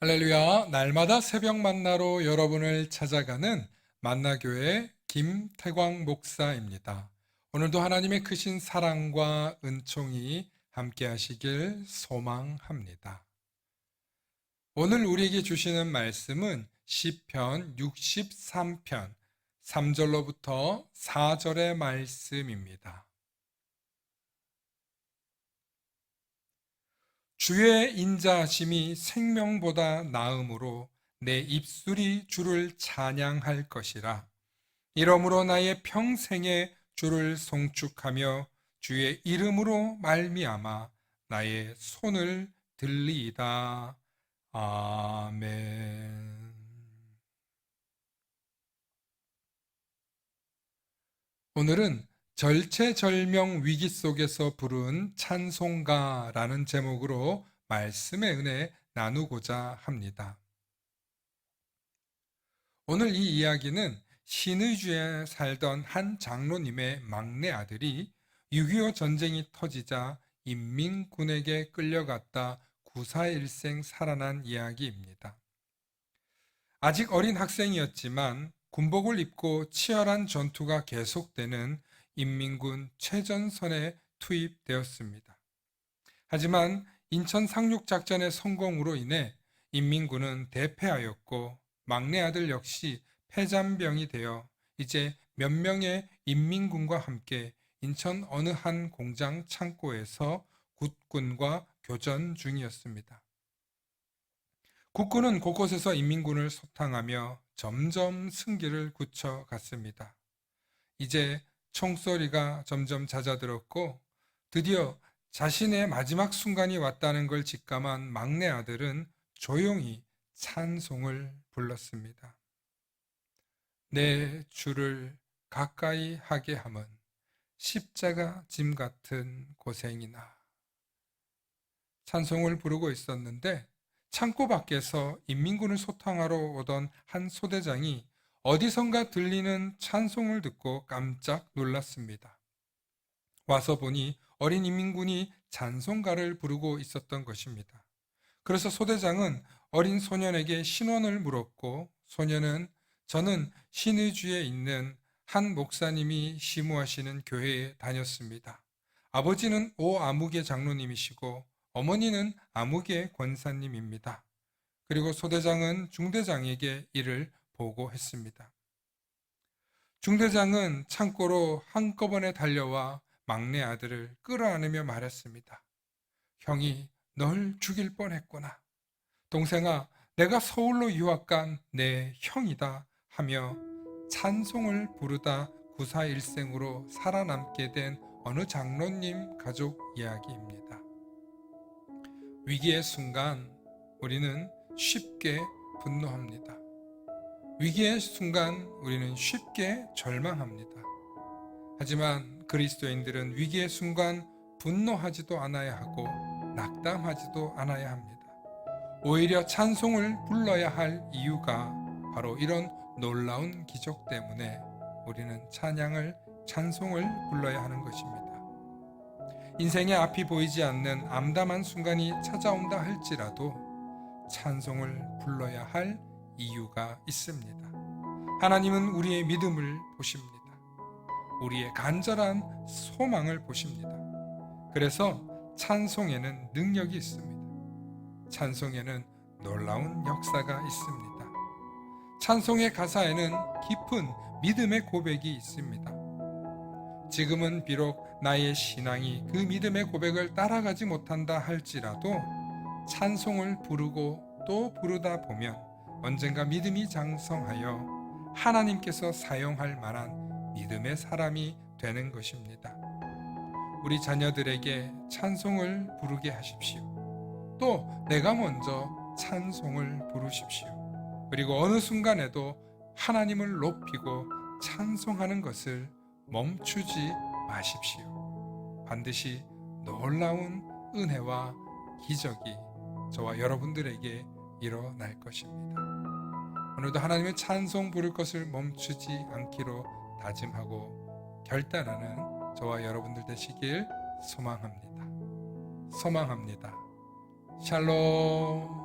할렐루야. 날마다 새벽 만나로 여러분을 찾아가는 만나교회 김태광 목사입니다. 오늘도 하나님의 크신 사랑과 은총이 함께 하시길 소망합니다. 오늘 우리에게 주시는 말씀은 시편 63편 3절로부터 4절의 말씀입니다. 주의 인자하심이 생명보다 나음으로 내 입술이 주를 찬양할 것이라. 이러므로 나의 평생에 주를 송축하며 주의 이름으로 말미암아 나의 손을 들리이다. 아멘. 오늘은 절체절명 위기 속에서 부른 찬송가라는 제목으로 말씀의 은혜 나누고자 합니다. 오늘 이 이야기는 신의주에 살던 한 장로님의 막내 아들이 6.25 전쟁이 터지자 인민군에게 끌려갔다 구사일생 살아난 이야기입니다. 아직 어린 학생이었지만 군복을 입고 치열한 전투가 계속되는 인민군 최전선에 투입되었습니다. 하지만 인천 상륙작전의 성공으로 인해 인민군은 대패하였고 막내 아들 역시 폐잔병이 되어 이제 몇 명의 인민군과 함께 인천 어느 한 공장 창고에서 국군과 교전 중이었습니다. 국군은 곳곳에서 인민군을 소탕하며 점점 승기를 굳혀갔습니다. 이제 총소리가 점점 잦아들었고 드디어 자신의 마지막 순간이 왔다는 걸 직감한 막내 아들은 조용히 찬송을 불렀습니다. 내 주를 가까이 하게 함은 십자가 짐 같은 고생이나 찬송을 부르고 있었는데 창고 밖에서 인민군을 소탕하러 오던 한 소대장이 어디선가 들리는 찬송을 듣고 깜짝 놀랐습니다. 와서 보니 어린 인민군이 찬송가를 부르고 있었던 것입니다. 그래서 소대장은 어린 소년에게 신원을 물었고 소년은 저는 신의주에 있는 한 목사님이 시무하시는 교회에 다녔습니다. 아버지는 오 아무개 장로님이시고 어머니는 아무개 권사님입니다. 그리고 소대장은 중대장에게 이를 보고했습니다. 중대장은 창고로 한꺼번에 달려와 막내 아들을 끌어안으며 말했습니다. 형이 널 죽일 뻔했구나. 동생아, 내가 서울로 유학 간 내 형이다 하며 찬송을 부르다 구사 일생으로 살아남게 된 어느 장로님 가족 이야기입니다. 위기의 순간 우리는 쉽게 분노합니다. 위기의 순간 우리는 쉽게 절망합니다. 하지만 그리스도인들은 위기의 순간 분노하지도 않아야 하고 낙담하지도 않아야 합니다. 오히려 찬송을 불러야 할 이유가 바로 이런 놀라운 기적 때문에 우리는 찬양을 찬송을 불러야 하는 것입니다. 인생의 앞이 보이지 않는 암담한 순간이 찾아온다 할지라도 찬송을 불러야 할 이유가 있습니다. 하나님은 우리의 믿음을 보십니다. 우리의 간절한 소망을 보십니다. 그래서 찬송에는 능력이 있습니다. 찬송에는 놀라운 역사가 있습니다. 찬송의 가사에는 깊은 믿음의 고백이 있습니다. 지금은 비록 나의 신앙이 그 믿음의 고백을 따라가지 못한다 할지라도 찬송을 부르고 또 부르다 보면 언젠가 믿음이 장성하여 하나님께서 사용할 만한 믿음의 사람이 되는 것입니다. 우리 자녀들에게 찬송을 부르게 하십시오. 또 내가 먼저 찬송을 부르십시오. 그리고 어느 순간에도 하나님을 높이고 찬송하는 것을 멈추지 마십시오. 반드시 놀라운 은혜와 기적이 저와 여러분들에게 일어날 것입니다. 오늘도 하나님의 찬송 부를 것을 멈추지 않기로 다짐하고 결단하는 저와 여러분들 되시길 소망합니다. 소망합니다. 샬롬.